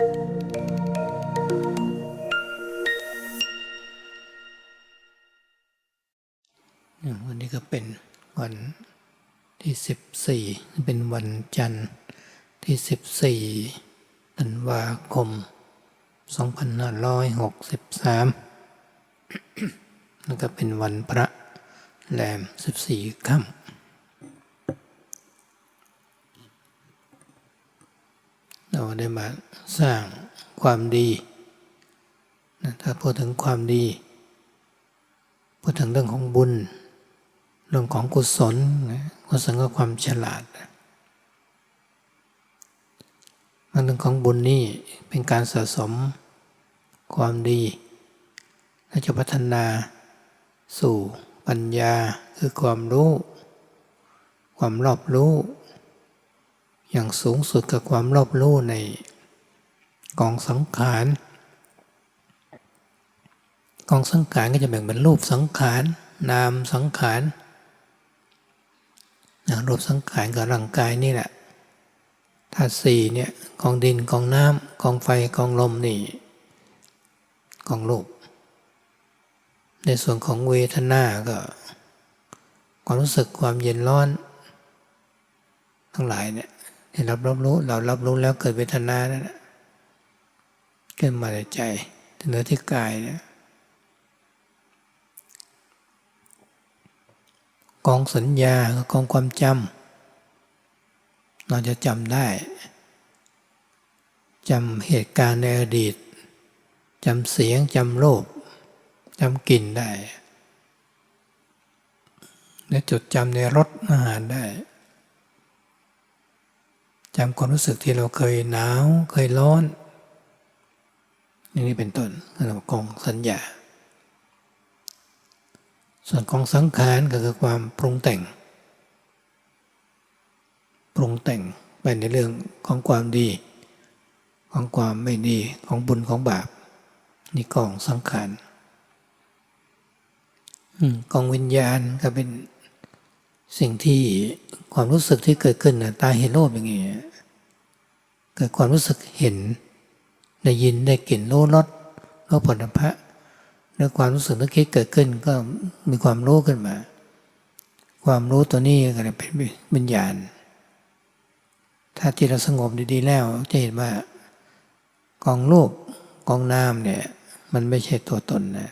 วันนี้ก็เป็นวันที่สิบสี่เป็นวันจันทร์ที่สิบสี่ธันวาคมสองพันห้าร้อยหกสิบสามแล้วก็เป็นวันพระแรมสิบสี่ค่ำเรา ได้มาสร้างความดีนะถ้าพูดถึงความดี พูดถึงเรื่องของบุญ เรื่องของกุศลนะกุศลก็ความฉลาดมันเรื่องของบุญนี่เป็นการสะสมความดีและจะพัฒนาสู่ปัญญาคือความรู้ ความรอบรู้ อย่างสูงสุดกับความรอบรู้ในกองสังขาร กองสังขารก็จะแบ่งเป็นรูปสังขาร นามสังขารรูปสังขารกับร่างกายนี่แหละธาตุสี่เนี่ยกองดินกองน้ำกองไฟกองลมนี่กองรูปในส่วนของเวทนาก็ความรู้สึกความเย็นร้อน ทั้งหลายเนี่ย ที่เรารับรู้ เรารับรู้แล้วเกิดเวทนานั่นเกิดมาในใจเนื้อที่กายเนี่ยกองสัญญากับกองความจำเราจะจำได้จำเหตุการณ์ในอดีตจำเสียงจำรูปจำกลิ่นได้และจดจำในรสอาหารได้ จำความรู้สึกที่เราเคยหนาวเคยร้อนนี้เป็นต้นเรียกว่ากองสัญญา ส่วนของสังขารก็คือความปรุงแต่ง ปรุงแต่งไปในเรื่องของความดี ของความไม่ดีของบุญของบาป นี่กองสังขารกองวิญญาณก็เป็น สิ่งที่ความรู้สึกที่เกิดขึ้นนะตาเห็นโลกอย่างนี้ยเกิดความรู้สึกเห็นได้ยินได้กลิ่นรู้รสรู้ผลพระแล้วความรู้สึกนึกคิดเกิดขึ้นก็มีความรู้ขึ้นมา ความรู้ตัวนี้ก็เลยเป็นวิญญาณ ถ้าจิตเราสงบดีๆแล้วจะเห็นว่ากองรูปกองนามเนี่ยมันไม่ใช่ตัวตนนะ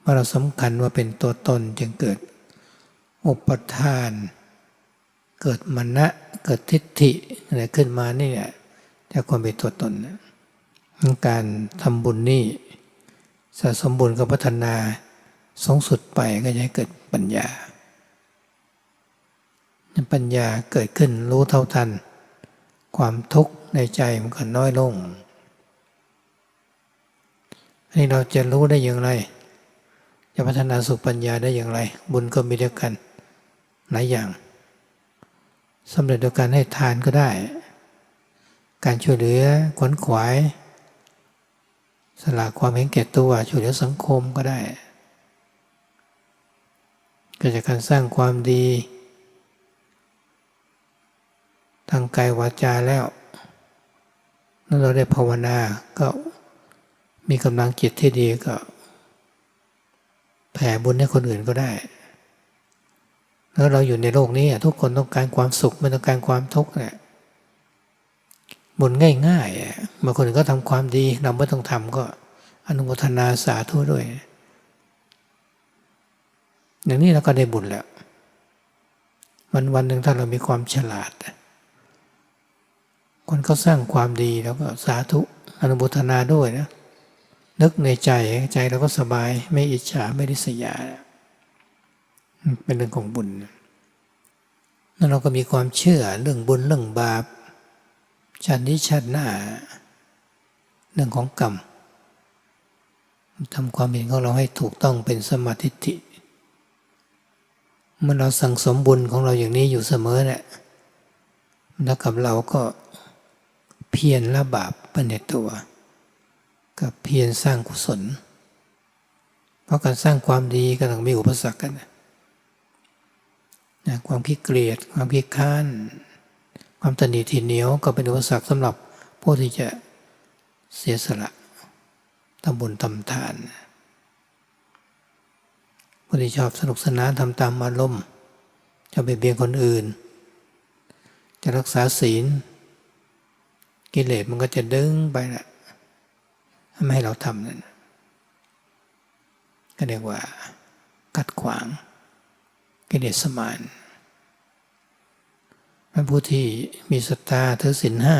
เมื่อเราสำคัญว่าเป็นตัวตนจึงเกิด อุปทาน เกิดมณะเกิดทิฏฐิอะไรขึ้นมานี่เนี่ยจากความเป็นตัวตนนะการทำบุญนี่สะสมบุญกับพัฒนาสูงสุดไปก็จะเกิดปัญญา ปัญญาเกิดขึ้นรู้เท่าทัน ความทุกข์ในใจมันก็น้อยลงอันนี้เราจะรู้ได้อย่างไร จะพัฒนาสู่ปัญญาได้อย่างไร บุญก็มีเดียวกัน หลายอย่างสำเร็จโดยการให้ทานก็ได้ การช่วยเหลือขวนขวาย สละความเห็นแก่ตัวช่วยเหลือสังคมก็ได้เกิดจากการสร้างความดีทางกายวาจาแล้วแล้วเราได้ภาวนาก็มีกำลังจิตที่ดีก็ แผ่บุญให้คนอื่นก็ได้ แล้วเราอยู่ในโลกนี้ทุกคนต้องการความสุขไม่ต้องการความทุกข์เนี่ยบุญง่ายๆบางคนก็ทำความดี เราไม่ต้องทำก็อนุโมทนาสาธุด้วย อย่างนี้เราก็ได้บุญแล้ว วันวันหนึ่งถ้าเรามีความฉลาด คนเขาสร้างความดีแล้วก็สาธุอนุโมทนาด้วยนะนึกในใจใจเราก็สบายไม่อิจฉาไม่ริษยา เป็นเรื่องของบุญแล้วเราก็มีความเชื่อเรื่องบุญเรื่องบาปชาตินี้ชาติหน้า เรื่องของกรรมทำความเห็นของเราให้ถูกต้องเป็นสมาธิิเมื่อเราสั่งสมบุญของเราอย่างนี้อยู่เสมอเนี่ยแล้วกับเราก็เพียรละบาปไปในตัว กับเพียรสร้างกุศล เพราะการสร้างความดีก็ต้องมีอุปสรรคกันนะ ความขี้เกลียดความขี้ข้านความตนีทีเหนียวก็เป็นอุปสรรคสำหรับผู้ที่จะเสียสละทำบุญทำทานผู้ที่ชอบสนุกสนานทำตามอารมณ์จะไปเบียนคนอื่น จะรักษาศีล กิเลสมันก็จะดึงไปแหละไม่ให้เราทำนั่นก็เรียกว่า กัดขวางกิเลสสมาน พระผู้ที่มีศรัทธาถือศีลห้า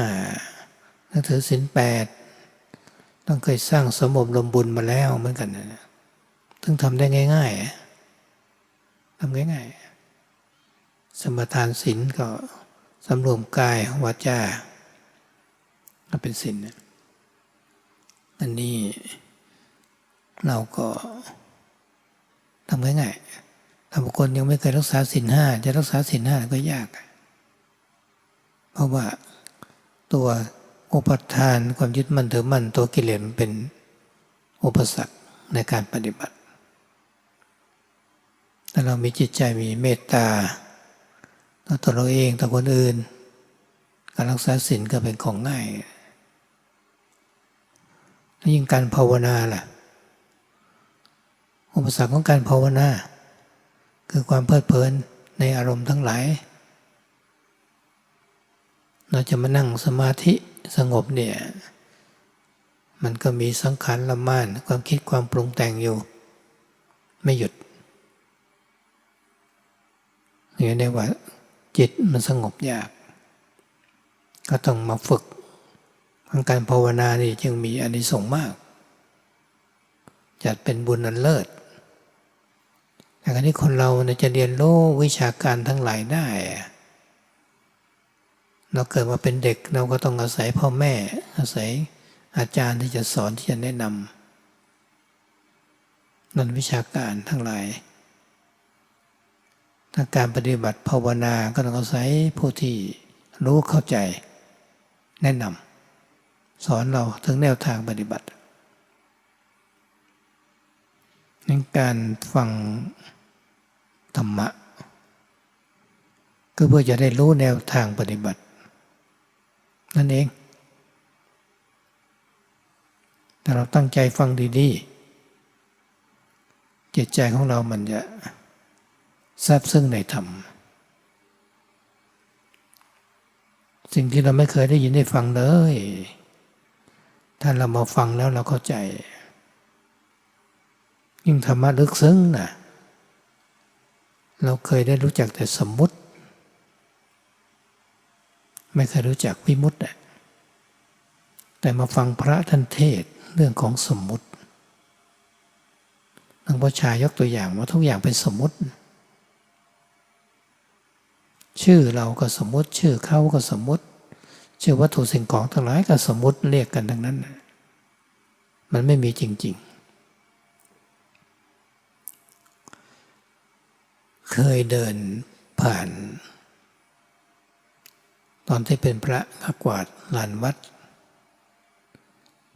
ถือศีลแปดต้องเคยสร้างสมบรมบุญมาแล้วเหมือนกันนะถึงทำได้ง่ายๆทำง่ายๆ สมทานศีลก็สำรวมกายวาจาก็เป็นศีลอันนี้เราก็ทำง่ายๆถ้าบุคคลยังไม่เคยรักษาศีลห้าจะรักษาศีลห้าก็ยาก ราะว่าตัวอุปทานความยึดมั่นถือมั่นตัวกิเลสมันเป็นอุปสรรคในการปฏิบัติถ้าเรามีจิตใจมีเมตตาต่อตัวเราเองต่อคนอื่น การรักษาศีลก็เป็นของง่ายแล้วยิ่งการภาวนาล่ะ อุปสรรคของการภาวนา คือความเพลิดเพลินในอารมณ์ทั้งหลาย เราจะมานั่งสมาธิสงบเนี่ย มันก็มีสังขารละม่านความคิดความปรุงแต่งอยู่ ไม่หยุดอย่างนี้ว่า จิตมันสงบยาก ก็ต้องมาฝึกทางการภาวนานี่จึงมีอานิสงส์มาก จัดเป็นบุญอันเลิศแต่การที่คนเราจะเรียนรู้วิชาการทั้งหลายได้ เราเกิดมาเป็นเด็กเราก็ต้องอาศัยพ่อแม่ อาศัยอาจารย์ที่จะสอนที่จะแนะนำนั่นวิชาการทั้งหลายถ้าการปฏิบัติภาวนาก็ต้องอาศัยผู้ที่รู้เข้าใจ แนะนำสอนเราถึงแนวทางปฏิบัติในการฟังธรรมะ ก็เพื่อจะได้รู้แนวทางปฏิบัติ นั่นเอง แต่เราตั้งใจฟังดีๆจิตใจของเรามันจะทราบซึ่งในธรรม สิ่งที่เราไม่เคยได้ยินได้ฟังเลย ถ้าเรามาฟังแล้วเราเข้าใจ ยิ่งธรรมะลึกซึ้งนะเราเคยได้รู้จักแต่สมมุติ ไม่เคยรู้จักวิมุตติแต่มาฟังพระท่านเทศเรื่องของสมมุติหลวงพ่อชายยกตัวอย่างว่าทุกอย่างเป็นสมมุติ ชื่อเราก็สมมติ ชื่อเขาก็สมมติ ชื่อวัตถุสิ่งของทั้งหลายก็สมมติเรียกกันทั้งนั้น มันไม่มีจริง ๆเคยเดินผ่าน ตอนที่เป็นพระขกวาดลานวัด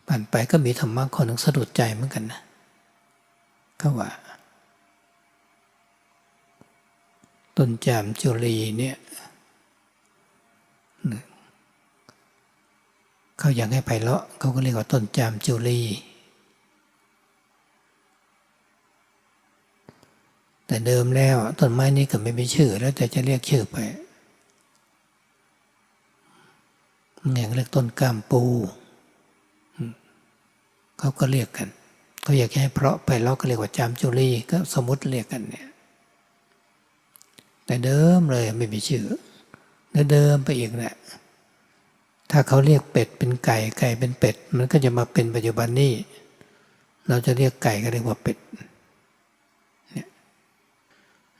ผ่านไปก็มีธรรมะคนหนึ่งสะดุดใจเหมือนกันนะก็ว่าต้นจามจุลีเนี่ยเขาอยากให้ไปเลาะเขาก็เรียกว่าต้นจามจุลีแต่เดิมแล้วต้นไม้นี้ก็ไม่มีชื่อแล้วแต่จะเรียกชื่อไป อย่างเรียกต้นกามปูเขาก็เรียกกันเขาอยากให้เพราะไปเลาะก็เรียกว่าจามจุลีก็สมมติเรียกกันเนี่ยแต่เดิมเลยไม่มีชื่อเดิมไปอีกแหละถ้าเขาเรียกเป็ดเป็นไก่ไก่เป็นเป็ด มันก็จะมาเป็นปัจจุบันนี้เราจะเรียกไก่ก็เรียกว่าเป็ดเนี่ย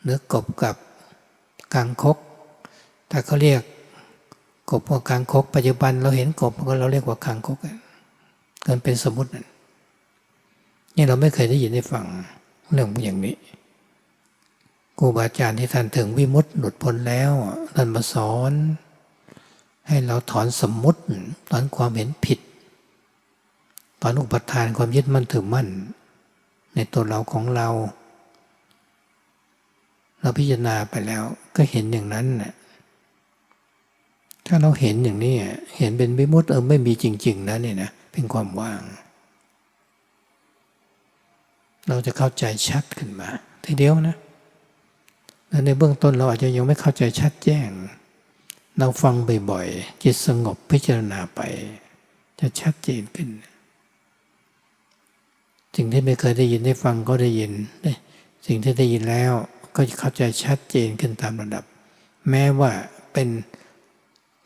เนื้อกบกับกางคก ถ้าเขาเรียก กบกับกางคกปัจจุบันเราเห็นกบก็เราเรียกว่ากางคกกินเป็นสมมตินนี่เราไม่เคยได้ยินได้ฟังเรื่องอย่างนี้ครูบาอาจารย์ที่ท่านถึงวิมุตติหลุดพ้นแล้วท่านมาสอน ให้เราถอนสมมุติถอนความเห็นผิดถอนอุปทานความยึดมั่นถือมั่น ในตัวเราของเรา เราพิจารณาไปแล้วก็เห็นอย่างนั้นนะ ถ้าเราเห็นอย่างนี้เห็นเป็นวิมุตติเออไม่มีจริง ๆนะเนี่ยนะเป็นความว่าง เราจะเข้าใจชัดขึ้นมาทีเดียวนะแล้วในเบื้องต้นเราอาจจะยังไม่เข้าใจชัดแจ้ง เราฟังบ่อยๆจิตสงบพิจารณาไป จะชัดเจนขึ้นสิ่งที่ไม่เคยได้ยินได้ฟังก็ได้ยินสิ่งที่ได้ยินแล้วก็จะเข้าใจชัดเจนขึ้นตามระดับ แม้ว่าเป็น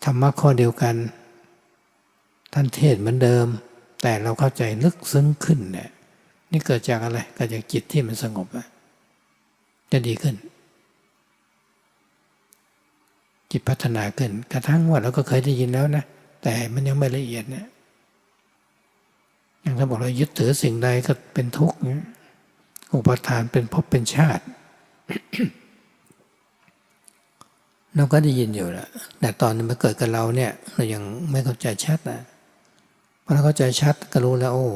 ธรรมะข้อเดียวกัน ท่านเทศเหมือนเดิม แต่เราเข้าใจลึกซึ้งขึ้นเนี่ยนี่เกิดจากอะไรเกิดจากจิตที่มันสงบอะจะดีขึ้น จิตพัฒนาขึ้น กระทั่งว่าเราก็เคยได้ยินแล้วนะ แต่มันยังไม่ละเอียดเนี่ยอย่างถ้าบอกเรายึดถือสิ่งใดก็เป็นทุกข์อุปทานเป็นภพเป็นชาติ เราก็ได้ยินอยู่แหละแต่ตอนมันเกิดกับเราเนี่ย เรายังไม่เข้าใจชัดนะพอเราเข้าใจชัดก็รู้แล้ว โอ้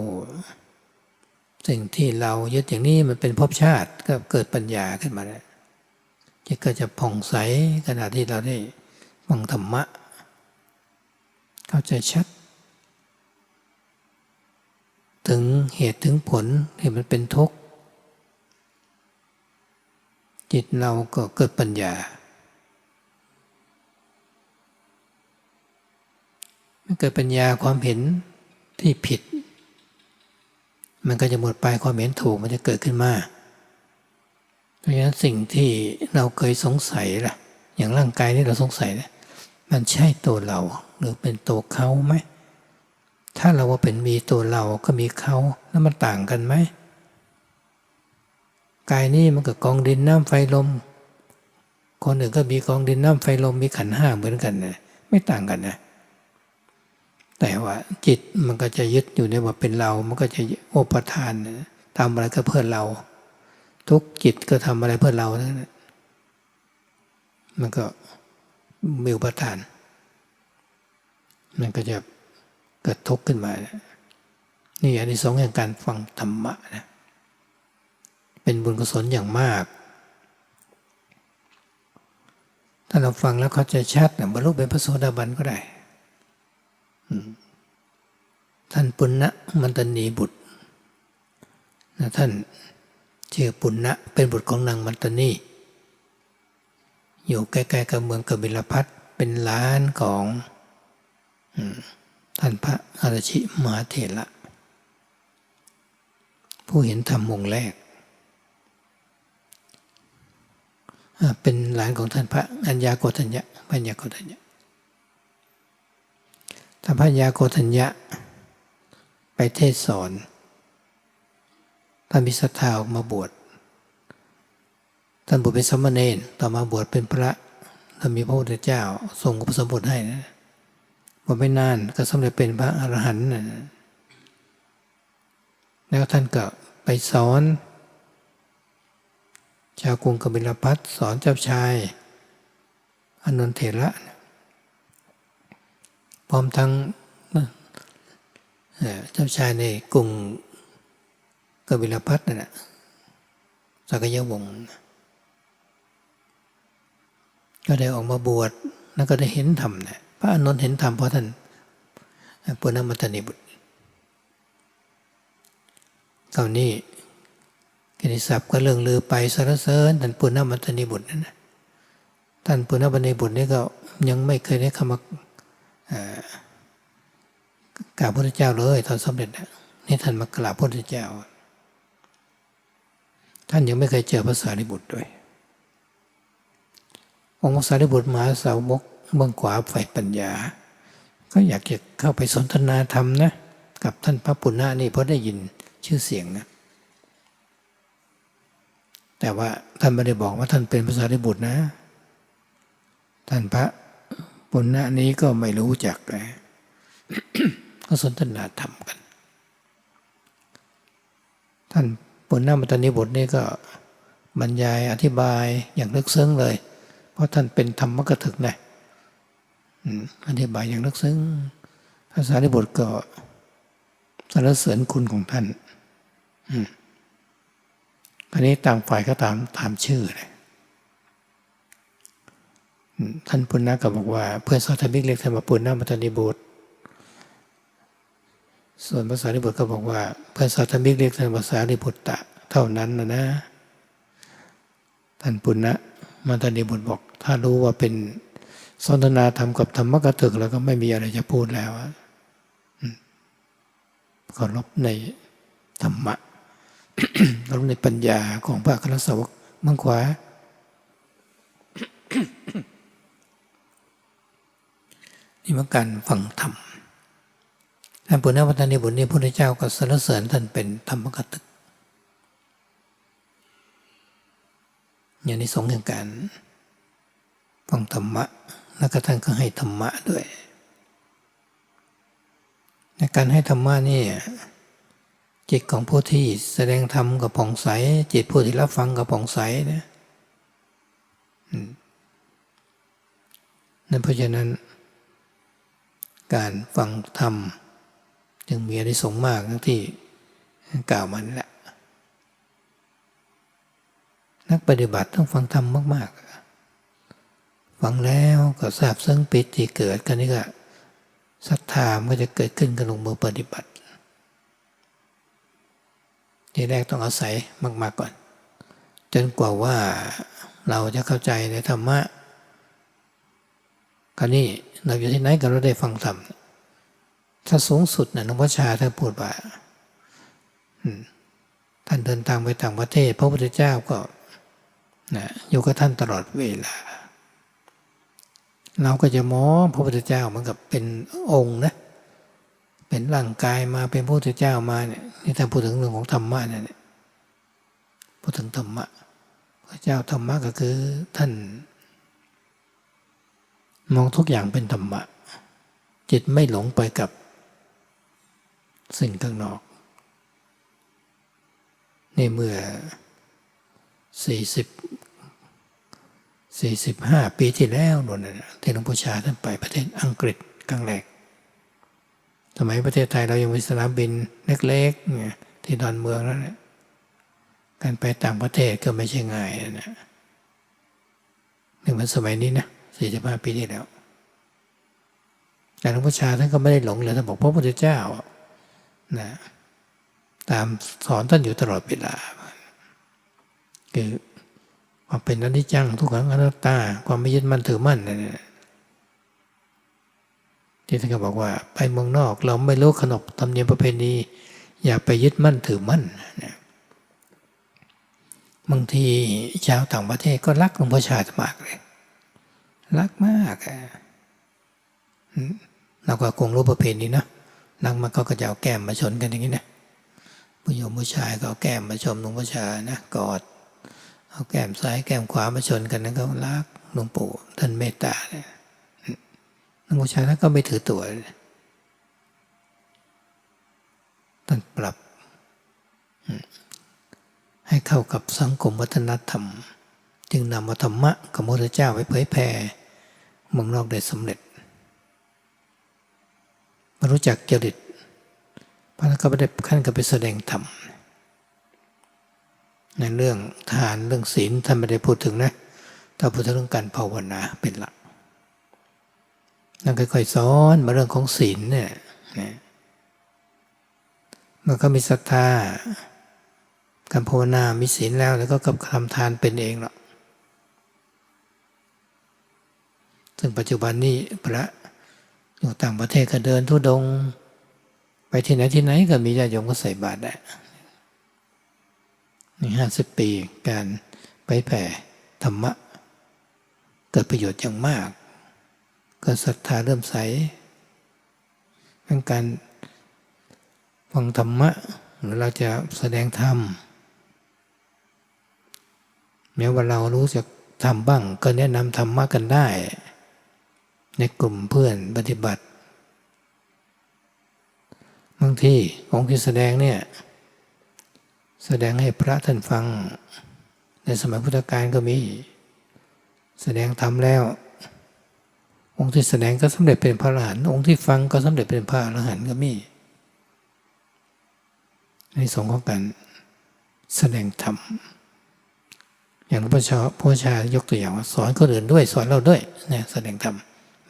สิ่งที่เรายึดอย่างนี้มันเป็นภพชาติก็เกิดปัญญาขึ้นมาแล้วจิตก็จะผ่องใสขณะที่เราได้ฟังธรรมะ เข้าใจชัด ถึงเหตุถึงผลที่มันเป็นทุกข์จิตเราก็เกิดปัญญามัน เกิดปัญญาความเห็นที่ผิด มันก็จะหมดไปความเห็นถูกมันจะเกิดขึ้นมาเพราะฉะนั้นสิ่งที่เราเคยสงสัยล่ะ อย่างร่างกายที่เราสงสัยนะมันใช่ตัวเราหรือเป็นตัวเขาไหมถ้าเราว่าเป็นมีตัวเราก็มีเขาแล้วมันต่างกันไหมกายนี้มันก็กองดินน้ำไฟลม คนอื่นก็มีกองดินน้ำไฟลมมีขันห้าเหมือนกันนะไม่ต่างกันนะ แต่ว่าจิตมันก็จะยึดอยู่ในว่าเป็นเรา มันก็จะโอปทานทำอะไรก็เพื่อเรา ทุกจิตก็ทำอะไรเพื่อเราทั้งนั้นมันก็มีอุปทาน มันก็จะเกิดทุกข์ขึ้นมานะนี่อันนี้สองอย่างการฟังธรรมะนะเป็นบุญกุศลอย่างมาก ถ้าเราฟังแล้วเขาใจชัดนะบรรลุเป็นพระโสดาบันก็ได้ ท่านปุณณะมันตนีบุตรนะท่านชื่อปุณณะเป็นบุตรของนางมันตนีอยู่ใกล้ๆกับเมืองกบิลพัทเป็นล้านของท่านพระอรชิมหาเถระผู้เห็นธรรมองค์แรก เป็นหลานของท่านพระอัญญาโกฏัญญะพัญญาโกฏัญญะ ท่านพระอัญาโกฏัญญะ ไปเทศสอนท่านมิสัทธาออกมาบวชท่านบวชเป็นสมณเณรต่อมาบวชเป็นพระท่านมีพระพุทธเจ้าทรงอุปสมบทให้นะพอไม่นานก็สำเร็จเป็นพระอรหันต์นะแล้วท่านก็ไปสอน ชาวกรุงกบิลพัทสอนเจ้าชายอนนทเถระ ร้อมทั้งเจ้าชายในกรุงกบิลพัทนั่นแหละสักยวงศ์ก็ได้ออกมาบวชแล้วก็ได้เห็นธรรมนะพระอานนท์เห็นธรรมเพราะท่านปุณณมัตนิบุตรคราวนี้กิติศัพท์ก็เรื่องลือไปสารเสริญท่านปุณณมัตนิบุตรนั่นนะท่านปุณณมัตนิบุตรนี่ก็ยังไม่เคยได้คำมา กราบพระเจ้าเลยตอนสำเร็จนี่ท่านมากราบพระเจ้า ท่านยังไม่เคยเจอภาษาลิบุตรด้วย องค์ภาษาลิบุตรมหาสาวกเบื้องขวาฝ่ายปัญญา ก็อยากจะเข้าไปสนทนาธรรมนะกับท่านพระปุณณะนี่เพราะได้ยินชื่อเสียงนะแต่ว่าท่านไม่ได้บอกว่าท่านเป็นภาษาริบุตรนะ ท่านพระ ปุณณะนี้ก็ไม่รู้จักเลยก็สนทนาธรรมกัน ท่านปุณณมัตนิบุตรนี่ก็บรรยายอธิบายอย่างลึกซึ้งเลย เพราะท่านเป็นธรรมกถึกนะอธิบายอย่างลึกซึ้งภาษาริบุตรก็สรรเสริญคุณของท่านอันนี้ต่างฝ่ายก็ตามตามชื่อเลย ท่านปุณณะก็บอกว่า เพื่อนสอธมิกเรียกท่านว่าปุณณะมัตนิบุตร ส่วนภาษาลิบุตรก็บอกว่า เพื่อนสอธมิกเรียกท่านภาษาลิบุตตะ เท่านั้นนะนะ ท่านปุณณะมัตนิบุตรบอก ถ้ารู้ว่าเป็นสนทนาธรรมกับธรรมกถึกแล้วก็ไม่มีอะไรจะพูดแล้วอะอืมเคารพในธรรมะเคารพในปัญญาของพระคณสาวกมังขวา นี่มันการฟังธรรมท่านปุณณวัฒนิบุตรนี่พระพุทธเจ้าก็สรรเสริญท่านเป็นธรรมกตึกอย่างนี้สงส์แห่งการฟังธรรมะ แล้วก็ท่านก็ให้ธรรมะด้วย ในการให้ธรรมะนี่จิตของผู้ที่แสดงธรรมกับผ่องใส จิตผู้ที่รับฟังกับผ่องใสเนะอืมนั่นเพราะฉะนั้น การฟังธรรม จึงมีอนิสงส์มากทั้งที่กล่าวมันแหละ นักปฏิบัติต้องฟังธรรมมาก ๆ ฟังแล้วก็ทราบซึ่งปิติเกิดกันนี่ก็ศรัทธามก็จะเกิดขึ้นกับลงมือปฏิบัติ ทีแรกต้องอาศัยมาก ๆ ก่อน จนกว่าว่าเราจะเข้าใจในธรรมะ คราวนี้เราอยู่ที่ไหนก็เราได้ฟังธรรมถ้าสูงสุดนะหลวงพ่อชาท่านพูดว่าท่านเดินทางไปต่างประเทศ พระพุทธเจ้าก็นะอยู่กับท่านตลอดเวลา เราก็จะมองพระพุทธเจ้าเหมือนกับเป็นองค์นะเป็นร่างกายมาเป็นพระพุทธเจ้ามาเนี่ยนี่ถ้านพูดถึงเรื่องของธรรมะเนี่ยพูดถึงธรรมะพระเจ้าธรรมะก็คือท่าน มองทุกอย่างเป็นธรรมะ จิตไม่หลงไปกับสิ่งข้างนอกในเมื่อสี่สิบสี่สิบห้าปีที่แล้วนู่นะที่หลวงพ่อชาท่านไปประเทศอังกฤษครั้งแรกสมัยประเทศไทยเรายังมีสนามบินเล็กๆเนี่ยที่ดอนเมืองนั่นแหละการไปต่างประเทศก็ไม่ใช่ง่ายนะหนึ่งมันสมัยนี้นะ สี่สิบห้าปีที่แล้วแต่หลวงพ่อชาท่านก็ไม่ได้หลงเลยท่านบอกพระพุทธเจ้านะตามสอนท่านอยู่ตลอดเวลา คือความเป็นอนิจจังทุกขังอนัตตา ความไม่ยึดมั่นถือมั่นนั่นที่ท่านก็บอกว่า ไปเมืองนอก เราไม่รู้ขนบธรรมเนียมประเพณีอย่าไปยึดมั่นถือมั่นนะบางทีชาวต่างประเทศก็รักหลวงพ่อชามากเลย รักมากอะเราก็คงรู้ประเพณีนะรักมากก็จะเอาแก้มมาชนกันอย่างนี้นะผู้หญิงผู้ชายก็เอาแก้มมาชมหลวงพ่อชานะกอด เอาแก้มซ้ายแก้มขวามาชนกันนั้นก็รักหลวงปู่ท่านเมตตาเนี่ยหลวงพ่อชาท่านก็ไม่ถือตัวท่านปรับ ให้เข้ากับสังคมวัฒนธรรม จึงนำมาธรรมะกับพระพุทธเจ้าไปเผยแผ่ เมืองนอกได้สำเร็จมารู้จักจริตพระก็ไม่ได้ขั้นก็ไปแสดงธรรมในเรื่องทานเรื่องศีลท่านไม่ได้พูดถึงนะถ้าพูดถึงเรื่องการภาวนาเป็นหลักนั่นค่อยๆสอนมาเรื่องของศีลเนี่ยนะมันก็มีศรัทธาการภาวนา มีศีลแล้วแล้วก็กับทำทานเป็นเองหรอก ซึ่งปัจจุบันนี้พระอยู่ต่างประเทศก็เดินทุดง ไปที่ไหนที่ไหนก็มีญาติโยมก็ใส่บาตรได้นี่ห้าสิบปีการไปแผ่ธรรมะ เกิดประโยชน์อย่างมาก ก็ศรัทธาเริ่มใสเป็นการฟังธรรมะ หรือเราจะแสดงธรรมแม้ว่าเรารู้จักทำบ้างก็แนะนำธรรมะกันได้ ในกลุ่มเพื่อนปฏิบัติบางทีองค์ที่แสดงเนี่ย แสดงให้พระท่านฟัง ในสมัยพุทธกาลก็มี แสดงทำแล้ว องค์ที่แสดงก็สำเร็จเป็นพระอรหันต์องค์ที่ฟังก็สำเร็จเป็นพระอรหันต์ก็มีในสองของการแสดงธรรมอย่างพ่อชาพ่อชายกตัวอย่างว่าสอนคนอื่นด้วย สอนเราด้วยเนี่ยแสดงธรรม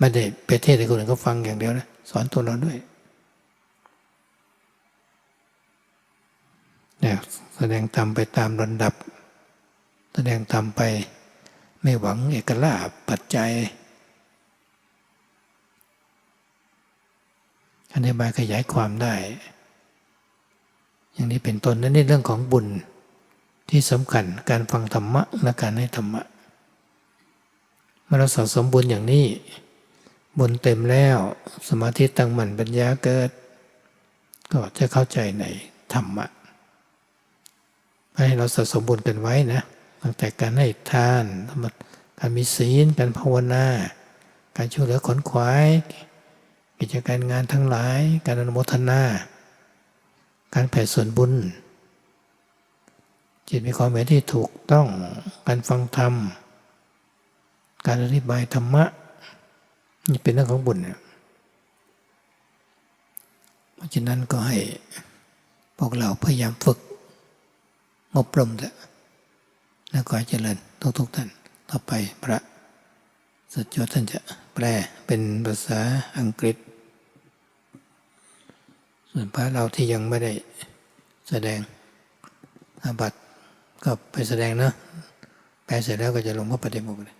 ไม่ได้ไปเทศน์ให้คนอื่นเขาฟังอย่างเดียวนะ สอนตัวเราด้วยเนี่ยแสดงธรรมไปตามลำดับ แสดงธรรมไปไม่หวังเอกลาภปัจจัยอธิบายขยายความได้ อย่างนี้เป็นต้นนั่นนี่เรื่องของบุญที่สำคัญการฟังธรรมะและการให้ธรรมะเมื่อเราสะสมบุญอย่างนี้ บุญเต็มแล้ว สมาธิตั้งมั่นปัญญาเกิด ก็จะเข้าใจในธรรมะให้เราสะสมบุญกันไว้นะตั้งแต่การให้ทานการมีศีลการภาวนา การช่วยเหลือขนขวาย กิจการงานทั้งหลาย การอนุโมทนา การแผ่ส่วนบุญ จิตมีความเห็นที่ถูกต้องการฟังธรรม การอธิบายธรรมะ นี่เป็นเรื่องของบุญเนี่ยเพราะฉะนั้นก็ให้พวกเราพยายามฝึกอบรมเถอะแล้วก็ให้เจริญทุกๆท่านต่อไปพระสัจจท่านจะแปลเป็นภาษาอังกฤษ ส่วนพระเราที่ยังไม่ได้แสดงอาบัติก็ไปแสดงเนอะแปลเสร็จแล้วก็จะลงพระปฏิโมกข์เลย